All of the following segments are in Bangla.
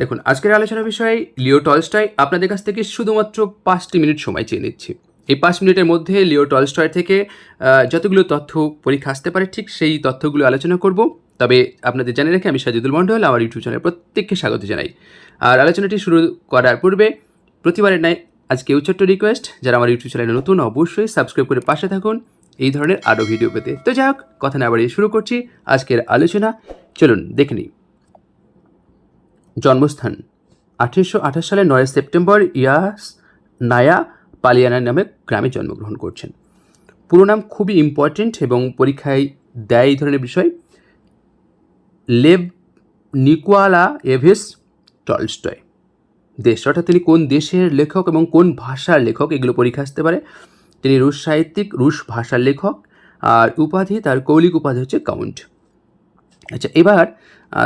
দেখুন, আজকের আলোচনার বিষয়ে লিও টলস্টয়। আপনাদের কাছ থেকে শুধুমাত্র পাঁচটি মিনিট সময় চেয়ে নিচ্ছি। এই পাঁচ মিনিটের মধ্যে লিও টলস্টয় থেকে যতগুলো তথ্য পরীক্ষা আসতে পারে, ঠিক সেই তথ্যগুলো আলোচনা করব। তবে আপনাদের জানিয়ে রেখে, আমি সাজিদুল মণ্ডল, আমার ইউটিউব চ্যানেল প্রত্যেককে স্বাগত জানাই। আর আলোচনাটি শুরু করার পূর্বে, প্রতিবারের নাই আজকেও ছোট্ট রিকোয়েস্ট যারা আমার ইউটিউব চ্যানেলে নতুন, অবশ্যই সাবস্ক্রাইব করে পাশে থাকুন। এই ধরনের আরও ভিডিও পেতে। তো যাই হোক, কথা না বাড়িয়ে শুরু করছি আজকের আলোচনা। চলুন, দেখে নিই। জন্মস্থান। আঠেরোশো আঠাশ সালে নয় সেপ্টেম্বর ইয়াস নায়া পালিয়ানা নামে গ্রামে জন্মগ্রহণ করছেন। পুরো নাম খুবই ইম্পর্ট্যান্ট এবং পরীক্ষায় দেয় এই ধরনের বিষয়। Lev Nikolayevich Tolstoy. দেশ অর্থাৎ তিনি কোন দেশের লেখক এবং কোন ভাষার লেখক, এগুলো পরীক্ষা আসতে পারে। তিনি রুশ সাহিত্যিক, রুশ ভাষার লেখক। আর উপাধি, তার কৌলিক উপাধি হচ্ছে কাউন্ট। আচ্ছা এবার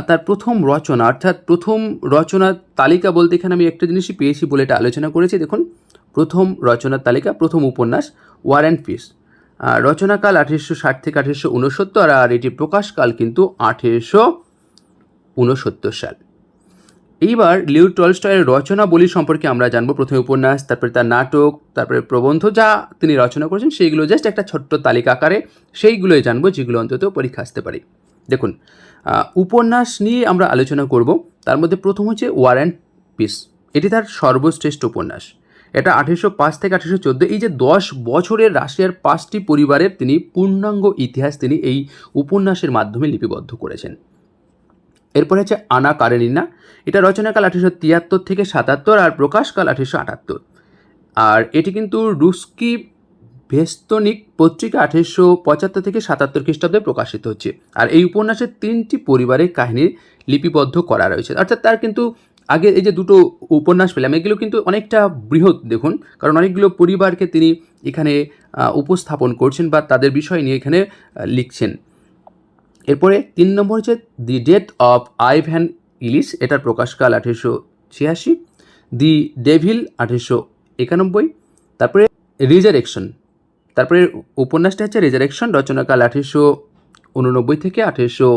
তার প্রথম রচনা, অর্থাৎ প্রথম রচনার তালিকা বলতে এখানে আমি একটা জিনিসই পেয়েছি বলে এটা আলোচনা করেছি। দেখুন, প্রথম রচনার তালিকা, প্রথম উপন্যাস ওয়ার অ্যান্ড পিস রচনাকাল আঠেরোশো ষাট থেকে আঠেরোশো উনসত্তর, আর এটি প্রকাশকাল কিন্তু আঠেরোশো উনসত্তর সাল। এইবার লিউ টলস্টয়ের রচনা বলি সম্পর্কে আমরা জানব। প্রথমে উপন্যাস, তারপরে তার নাটক, তারপরে প্রবন্ধ, যা তিনি রচনা করেছেন, সেইগুলো জাস্ট একটা ছোট্ট তালিকা আকারে, সেইগুলোই জানব, যেগুলো অন্তত পরীক্ষা আসতে পারে। দেখুন উপন্যাস নিয়ে আমরা আলোচনা করব। তার মধ্যে প্রথম হচ্ছে ওয়ার অ্যান্ড পিস এটি তার সর্বশ্রেষ্ঠ উপন্যাস। এটা আঠেরোশো পাঁচ থেকে আঠেরোশো চোদ্দ, এই যে দশ বছরের রাশিয়ার পাঁচটি পরিবারের তিনি পূর্ণাঙ্গ ইতিহাস তিনি এই উপন্যাসের মাধ্যমে লিপিবদ্ধ করেছেন। এরপরে হচ্ছে আনা কারেনিনা। এটা রচনাকাল আঠেরোশো তিয়াত্তর থেকে সাতাত্তর আর প্রকাশকাল আঠেরোশো আটাত্তর। আর এটি কিন্তু রুস্কি ভেস্তনিক পত্রিকা আঠেরোশো পঁচাত্তর থেকে সাতাত্তর খ্রিস্টাব্দে প্রকাশিত হচ্ছে। আর এই উপন্যাসের তিনটি পরিবারের কাহিনী লিপিবদ্ধ করা রয়েছে। অর্থাৎ তার কিন্তু আগে এই যে দুটো উপন্যাস পেলাম, এগুলো কিন্তু অনেকটা বৃহৎ দেখুন, কারণ অনেকগুলো পরিবারকে তিনি এখানে উপস্থাপন করছেন বা তাদের বিষয় নিয়ে এখানে লিখছেন। এরপরে তিন নম্বর হচ্ছে দি ডেথ অফ আইভ্যান ইলিশ এটার প্রকাশকাল আঠেরোশো ছিয়াশি। দি ডেভিল আঠেরোশো একানব্বই। তারপরে রিজারেকশন তারপরে উপন্যাসটা হচ্ছে রিজারেকশন রচনাকাল আঠেরোশো উননব্বই থেকে আঠেরোশো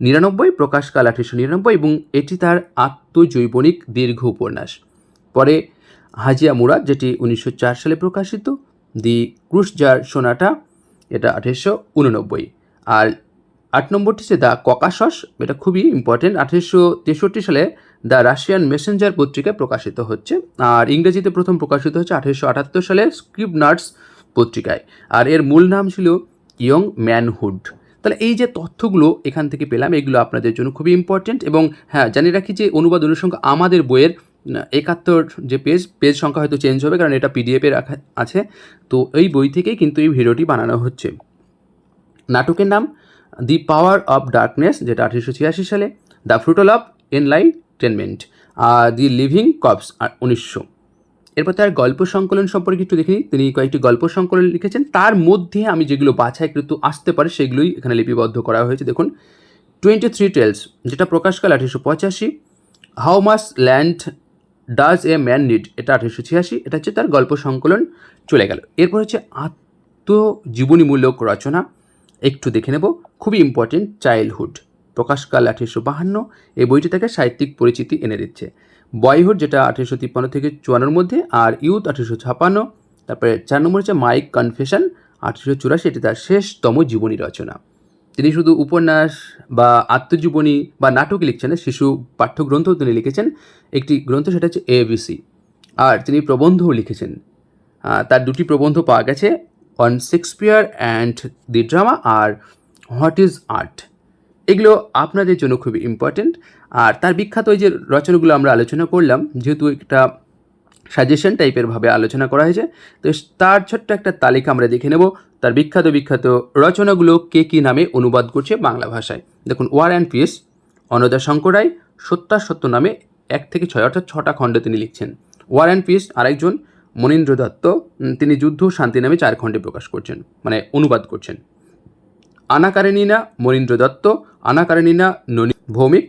নিরানব্বই, প্রকাশকাল আঠেরোশো নিরানব্বই এবং এটি তার আত্মজৈবনিক দীর্ঘ উপন্যাস। পরে হাজিয়া মুরাদ, যেটি উনিশশো চার সালে প্রকাশিত, দি ক্রুশজার সোনাটা, এটা আঠেরোশো উননব্বই। আর আট নম্বরটি হচ্ছে দ্য ককাশস, এটা খুবই ইম্পর্টেন্ট আঠেরোশো তেষট্টি সালে দ্য রাশিয়ান মেসেঞ্জার পত্রিকায় প্রকাশিত হচ্ছে। আর ইংরেজিতে প্রথম প্রকাশিত হচ্ছে আঠেরোশো আটাত্তর সালে স্ক্রিপ নার্স পত্রিকায়। আর এর মূল নাম ছিল ইয়ং ম্যানহুড। তাহলে এই যে তথ্যগুলো এখান থেকে পেলাম, এগুলো আপনাদের জন্য খুবই ইম্পর্টেন্ট এবং হ্যাঁ জানিয়ে রাখি যে অনুবাদ অনুসংখ্যা আমাদের বইয়ের একাত্তর যে পেজ পেজ সংখ্যা হয়তো চেঞ্জ হবে কারণ এটা পিডিএফে রাখা আছে। তো এই বই থেকেই কিন্তু এই ভিডিওটি বানানো হচ্ছে। নাটকের নাম দি পাওয়ার অফ ডার্কনেস যেটা আঠেরোশো ছিয়াশি সালে, দ্য ফ্রুটল অফ এনলাইটেনমেন্ট আর দি লিভিং কপস আর উনিশশো। এরপর তার গল্প সংকলন সম্পর্কে একটু দেখে নিই। তিনি কয়েকটি গল্প সংকলন লিখেছেন। তার মধ্যে আমি যেগুলো বাছাই কিন্তু আসতে পারে সেগুলোই এখানে লিপিবদ্ধ করা হয়েছে। দেখুন টোয়েন্টি থ্রি টেলস যেটা প্রকাশকাল আঠেরোশো পঁচাশি। How much land does a man need এটা আঠেরোশো ছিয়াশি, এটা হচ্ছে তার গল্প সংকলন চলে গেল। এরপর হচ্ছে আত্মজীবনীমূলক রচনা, একটু দেখে নেব। খুবই ইম্পর্টেন্ট চাইল্ডহুড প্রকাশকাল আঠেরোশো বাহান্ন। এই বইটি তাকে সাহিত্যিক পরিচিতি এনে দিচ্ছে। বয়হুড, যেটা আঠেরোশো তিপ্পান্ন থেকে চুয়ান্নর মধ্যে, আর ইউথ আঠেরোশো ছাপান্ন, তারপরে চার নম্বর হচ্ছে মাইক কনফেশন, আঠেরোশো চুরাশি এটি তার শেষতম জীবনী রচনা। তিনি শুধু উপন্যাস বা আত্মজীবনী বা নাটক লিখছেন শিশু পাঠ্যগ্রন্থও তিনি লিখেছেন। একটি গ্রন্থ সেটা হচ্ছে এবিসি আর তিনি প্রবন্ধও লিখেছেন। তার দুটি প্রবন্ধ পাওয়া গেছে on Shakespeare and the drama R what is art এগুলো আপনাদের জন্য খুবই ইম্পর্টেন্ট আর তার বিখ্যাত ওই যে রচনাগুলো আমরা আলোচনা করলাম, যেহেতু একটা সাজেশন টাইপের ভাবে আলোচনা করা হয়েছে, তো তার ছোট্ট একটা তালিকা আমরা দেখে নেব। তার বিখ্যাত বিখ্যাত রচনাগুলো কে কী নামে অনুবাদ করছে বাংলা ভাষায়। দেখুন, war and peace Annada Shankar Roy সত্যাসত্য নামে এক থেকে ছয়, অর্থাৎ ছটা খণ্ডে তিনি লিখছেন। ওয়ার অ্যান্ড পিস আরেকজন, মনীন্দ্র দত্ত তিনি যুদ্ধ শান্তি নামে চার খণ্ডে প্রকাশ করছেন মানে অনুবাদ করছেন। আনা কারেনিনা মনীন্দ্র দত্ত আনা কারেনিনা ননি ভৌমিক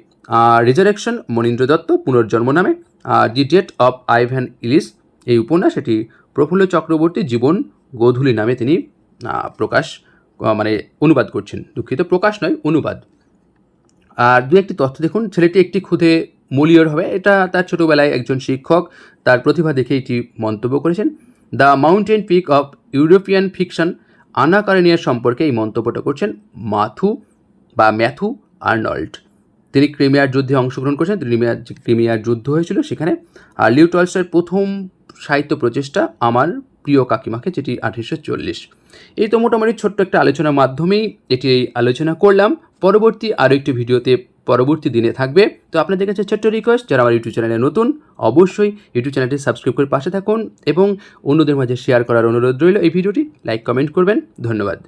রিজারেকশন, মনীন্দ্র দত্ত, পুনর্জন্ম নামে। আর the death of Ivan Ilyich, এই উপন্যাস, এটি প্রফুল্ল চক্রবর্তী জীবন গোধূলি নামে তিনি প্রকাশ মানে অনুবাদ করছেন। দুঃখিত, প্রকাশ নয়, অনুবাদ। আর দু একটি তথ্য দেখুন, ছেলেটি একটি খুদে মূলিয়র হবে, এটা তার ছোটোবেলায় একজন শিক্ষক তার প্রতিভা দেখে এটি মন্তব্য করেছেন। The mountain peak of European fiction Anna কারেনিয়ার সম্পর্কে এই মন্তব্যটা করছেন মাথু বা ম্যাথু আর্নল্ড। তিনি ক্রিমিয়ার যুদ্ধে অংশগ্রহণ করেছেন। ক্রিমিয়ার ক্রিমিয়ার যুদ্ধ হয়েছিল সেখানে। আর লিউ টলস্টয়ের প্রথম সাহিত্য প্রচেষ্টা আমার প্রিয় কাকিমাকে, যেটি আঠেরোশো চল্লিশ। এই তো মোটামুটি ছোট্ট একটা আলোচনার মাধ্যমেই এটি আলোচনা করলাম। পরবর্তী আরও একটি ভিডিওতে পরবর্তী দিনে থাকবে। তো আপনাদের কাছে ছোট্ট রিকোয়েস্ট যারা আমার ইউটিউব চ্যানেলে নতুন, অবশ্যই ইউটিউব চ্যানেলটি সাবস্ক্রাইব করে পাশে থাকুন এবং অন্যদের মাঝে শেয়ার করার অনুরোধ রইল। এই ভিডিওটি লাইক কমেন্ট করবেন। ধন্যবাদ।